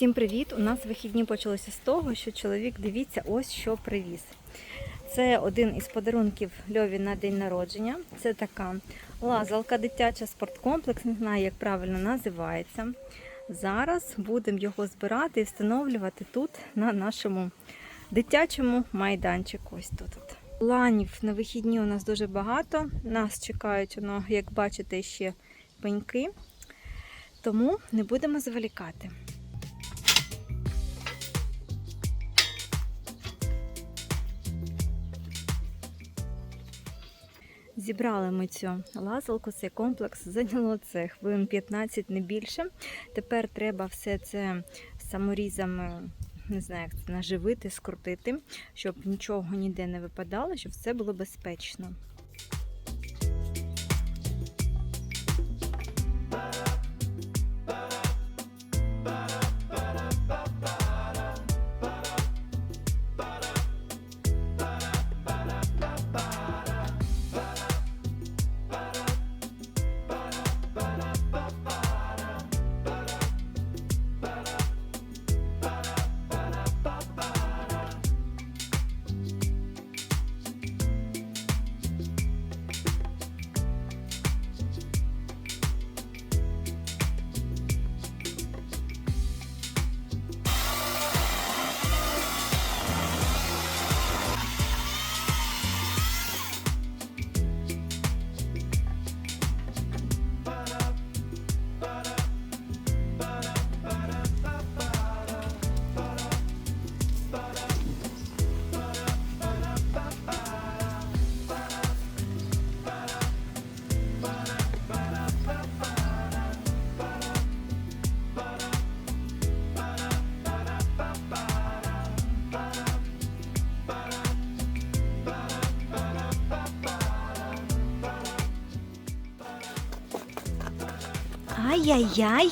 Всім привіт! У нас вихідні почалися з того, що чоловік дивіться, ось що привіз. Це один із подарунків Льові на день народження. Це така лазалка дитяча, спорткомплекс, не знаю, як правильно називається. Зараз будемо його збирати і встановлювати тут, на нашому дитячому майданчику. Ось тут. Планів на вихідні у нас дуже багато. Нас чекають, воно, як бачите, ще пеньки. Тому не будемо зволікати. Зібрали ми цю лазалку, цей комплекс, зайняло це хвилин 15, не більше. Тепер треба все це саморізами, не знаю, як це наживити, скрутити, щоб нічого ніде не випадало, щоб все було безпечно. Ай-яй-яй!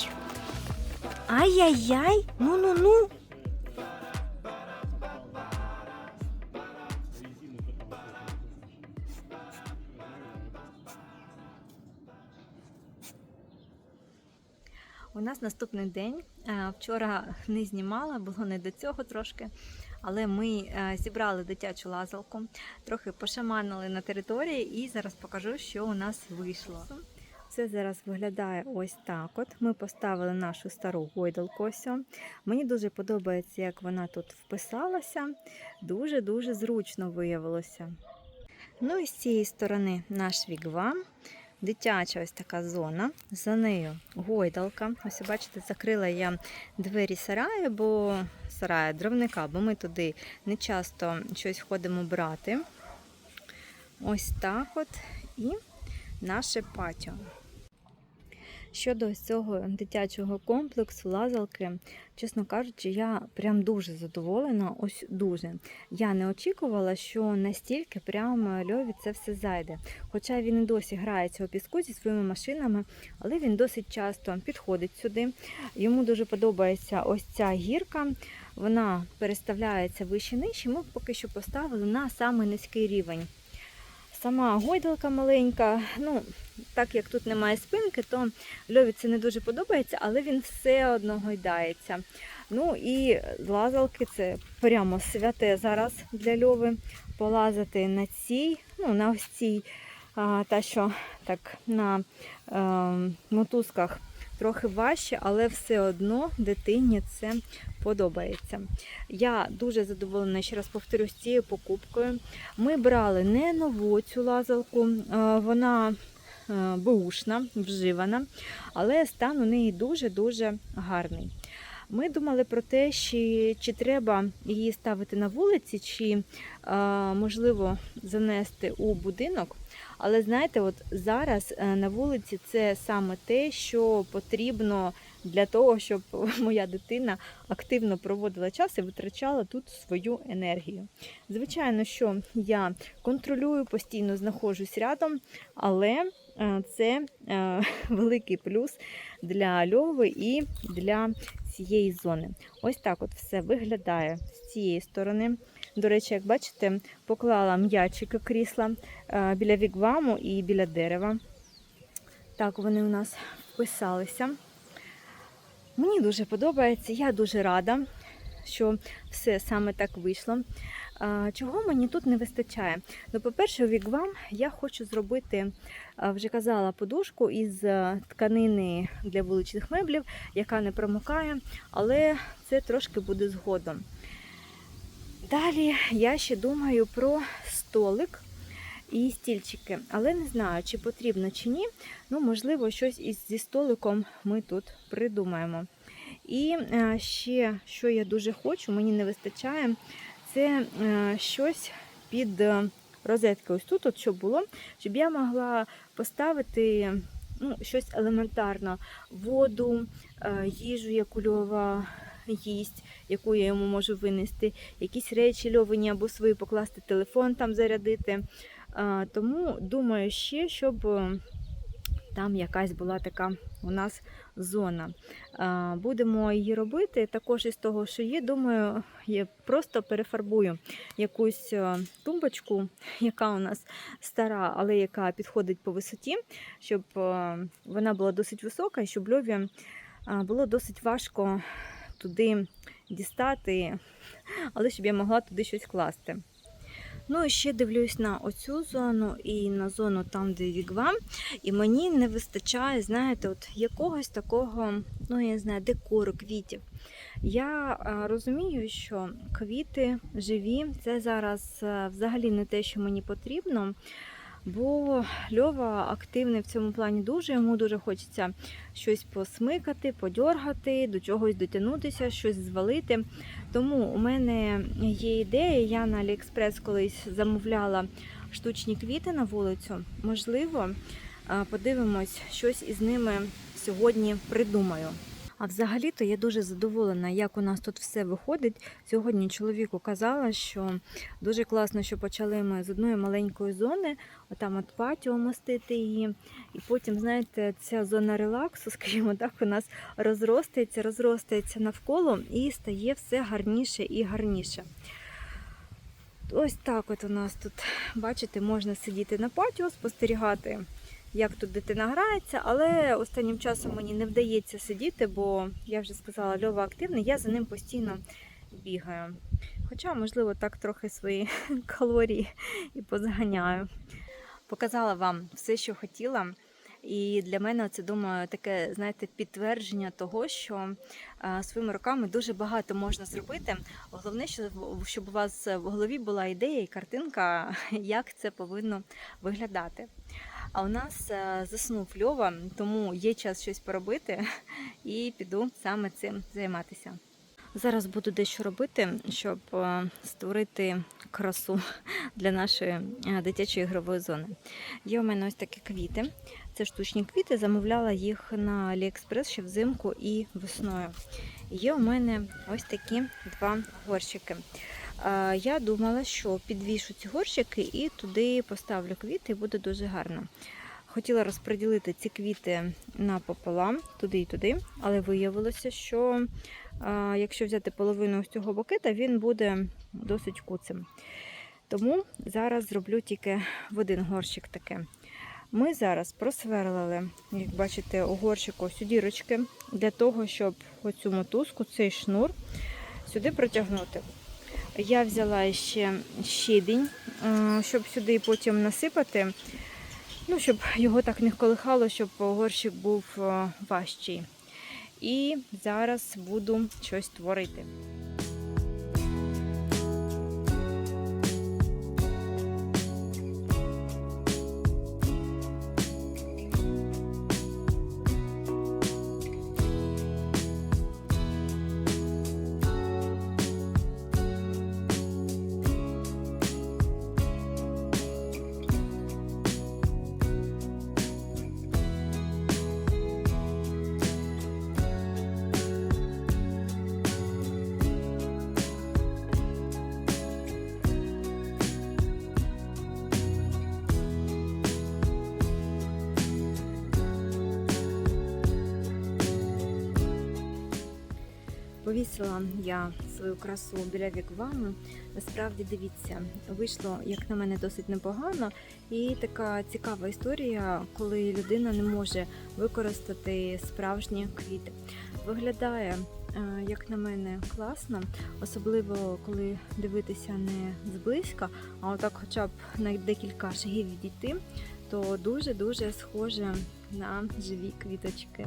Ай-яй-яй! Ну-ну-ну! У нас наступний день. Е, Вчора не знімала, було не до цього трошки. Але ми е, зібрали дитячу лазалку, трохи пошаманили на території і зараз покажу, що у нас вийшло. Це зараз виглядає ось так. От ми поставили нашу стару гойдалку. Ось. Мені дуже подобається, як вона тут вписалася. Дуже-дуже зручно виявилося. Ну і з цієї сторони наш вігвам. Дитяча ось така зона. За нею гойдалка. Ось бачите, закрила я двері сараю, бо сараю дровника, бо ми туди не часто щось ходимо брати. Ось так от. І наше патіо. Щодо цього дитячого комплексу, лазалки, чесно кажучи, я прям дуже задоволена. Ось дуже. Я не очікувала, що настільки прямо Льові це все зайде. Хоча він і досі грається у піску зі своїми машинами, але він досить часто підходить сюди. Йому дуже подобається ось ця гірка. Вона переставляється вище нижче. Ми поки що поставили на самий низький рівень. Сама гойдалка маленька. Ну, так як тут немає спинки, то Льові це не дуже подобається, але він все одно гойдається. Ну і лазалки це прямо святе зараз для Льови. Полазити на цій, ну, на ось цій, а, та що так на е, мотузках трохи важче, але все одно дитині це подобається. Я дуже задоволена, ще раз повторюсь, цією покупкою. Ми брали не нову цю лазалку, вона бушна, вживана, але стан у неї дуже-дуже гарний. Ми думали про те, чи, чи треба її ставити на вулиці, чи можливо занести у будинок. Але знаєте, от зараз е, на вулиці це саме те, що потрібно для того, щоб моя дитина активно проводила час і витрачала тут свою енергію. Звичайно, що я контролюю, постійно знаходжусь рядом, але е, це е, великий плюс для льови і для цієї зони. Ось так от все виглядає з цієї сторони. До речі, як бачите, поклала м'ячики крісла е, біля вігваму і біля дерева. Так, вони у нас вписалися. Мені дуже подобається, я дуже рада, що все саме так вийшло. Чого мені тут не вистачає? Ну, по-перше, у Вігвам я хочу зробити, вже казала, подушку із тканини для вуличних меблів, яка не промокає, але це трошки буде згодом. Далі я ще думаю про столик і стільчики, але не знаю, чи потрібно чи ні. Ну, можливо, щось із зі столиком ми тут придумаємо. І е, ще, що я дуже хочу, мені не вистачає, це е, щось під е, розетки. Ось тут, от, щоб було, щоб я могла поставити ну, щось елементарно, воду, е, їжу, яку льова їсть, яку я йому можу винести, якісь речі льовані або свої покласти, телефон там зарядити. Тому думаю ще, щоб там якась була така у нас зона. Будемо її робити. Також із того, що є, думаю, я просто перефарбую якусь е, тумбочку, яка у нас стара, але яка підходить по висоті, щоб е, вона була досить висока і щоб льові е, було досить важко туди дістати, але щоб я могла туди щось класти. Ну і ще дивлюсь на оцю зону і на зону там, де вігвам. І мені не вистачає, знаєте, от якогось такого, ну я не знаю, декору, квітів. Я розумію, що квіти живі, це зараз взагалі не те, що мені потрібно. Бо Льова активний в цьому плані дуже, йому дуже хочеться щось посмикати, подьоргати, до чогось дотягнутися, щось звалити. Тому у мене є ідея, я на Аліекспрес колись замовляла штучні квіти на вулицю. Можливо, подивимось, щось із ними сьогодні придумаю. А взагалі-то я дуже задоволена, як у нас тут все виходить. Сьогодні чоловіку казала, що дуже класно, що почали ми з одної маленької зони, отам от патіо мостити її. І потім, знаєте, ця зона релаксу, скажімо так, у нас розростається, розростається навколо і стає все гарніше і гарніше. Ось так от у нас тут, бачите, можна сидіти на патіо, спостерігати як тут дитина грається, але останнім часом мені не вдається сидіти, бо я вже сказала, Льова активний, я за ним постійно бігаю. Хоча, можливо, так трохи свої калорії і позганяю. Показала вам все, що хотіла. І для мене це думаю таке, знаєте, підтвердження того, що а, своїми руками дуже багато можна зробити. Головне, щоб у вас в голові була ідея і картинка, як це повинно виглядати. А у нас е, заснув Льова, тому є час щось поробити і піду саме цим займатися. Зараз буду дещо робити, щоб е, створити красу для нашої е, дитячої ігрової зони. Є у мене ось такі квіти. Це штучні квіти, замовляла їх на AliExpress ще взимку і весною. Є у мене ось такі два горщики. Я думала, що підвішу ці горщики і туди поставлю квіти, і буде дуже гарно. Хотіла розподілити ці квіти напополам, туди і туди, але виявилося, що а, якщо взяти половину з цього букета, він буде досить куцим. Тому зараз зроблю тільки в один горщик таке. Ми зараз просверлили, як бачите, у горщику ось дірочки для того, щоб оцю мотузку, цей шнур сюди протягнути. Я взяла ще щебінь, е, щоб сюди потім насипати, ну, щоб його так не колихало, щоб горщик був е, важчий. І зараз буду щось творити. Повісила я свою красу біля віквану. Насправді дивіться, вийшло, як на мене, досить непогано. І така цікава історія, коли людина не може використати справжні квіти. Виглядає, е, як на мене, класно, особливо коли дивитися не зблизька, а отак хоча б на декілька шагів відійти, то дуже-дуже схоже на живі квіточки.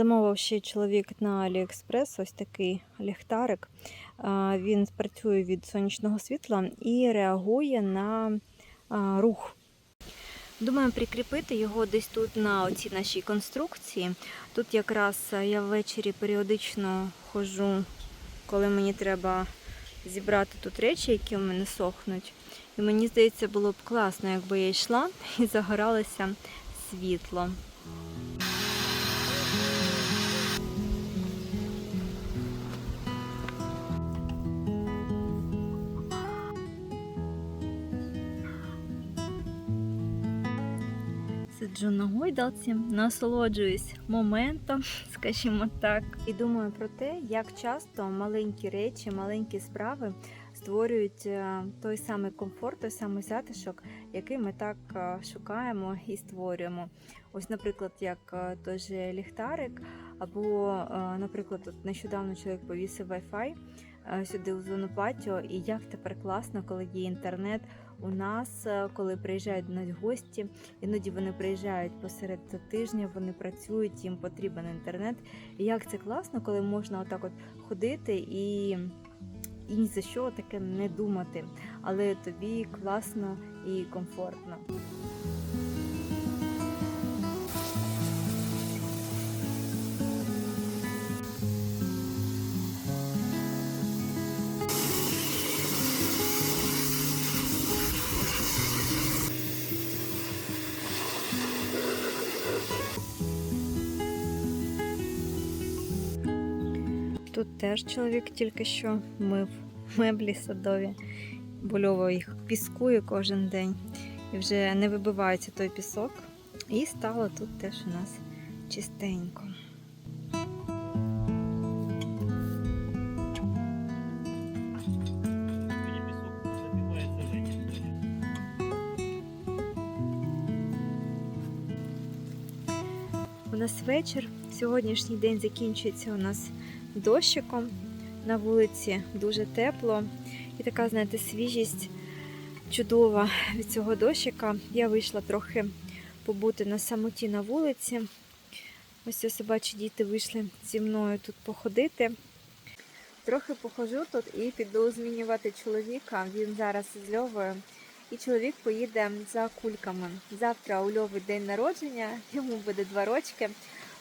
Замовив ще чоловік на Аліекспрес ось такий ліхтарик. Він працює від сонячного світла і реагує на рух. Думаю, прикріпити його десь тут на оцій нашій конструкції. Тут якраз я ввечері періодично ходжу, коли мені треба зібрати тут речі, які у мене сохнуть. І мені здається, було б класно, якби я йшла і загоралося світло. Сиджу на гойдалці, насолоджуюсь моментом, скажімо так, і думаю про те, як часто маленькі речі, маленькі справи створюють е, той самий комфорт, той самий затишок, який ми так е, шукаємо і створюємо. Ось, наприклад, як е, той же ліхтарик, або, наприклад, от нещодавно чоловік повісив Wi-Fi сюди у зону патіо, і як тепер класно, коли є інтернет. У нас, е, коли приїжджають нас гості, іноді вони приїжджають посеред тижня, вони працюють, їм потрібен інтернет. І як це класно, коли можна отак от ходити і, і ні за що таке не думати, але тобі класно і комфортно. Тут теж чоловік тільки що мив меблі садові, бульовував їх піскує кожен день і вже не вибивається той пісок. І стало тут теж у нас чистенько. У нас вечір. Сьогоднішній день закінчується у нас дощиком. На вулиці дуже тепло і така, знаєте, свіжість чудова від цього дощика. Я вийшла трохи побути на самоті на вулиці. Ось ось собачі діти вийшли зі мною тут походити. Трохи похожу тут і піду змінювати чоловіка. Він зараз з Льовою. І чоловік поїде за кульками. Завтра у Льови день народження, йому буде два рочки.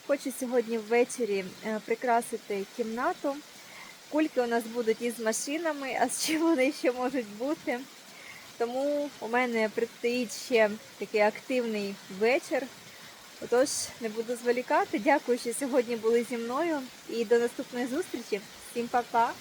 Хочу сьогодні ввечері е, прикрасити кімнату. Кульки у нас будуть із машинами, а з чим вони ще можуть бути. Тому у мене предстоїть ще такий активний вечір. Отож, не буду зволікати. Дякую, що сьогодні були зі мною. І до наступної зустрічі. Всім па-па!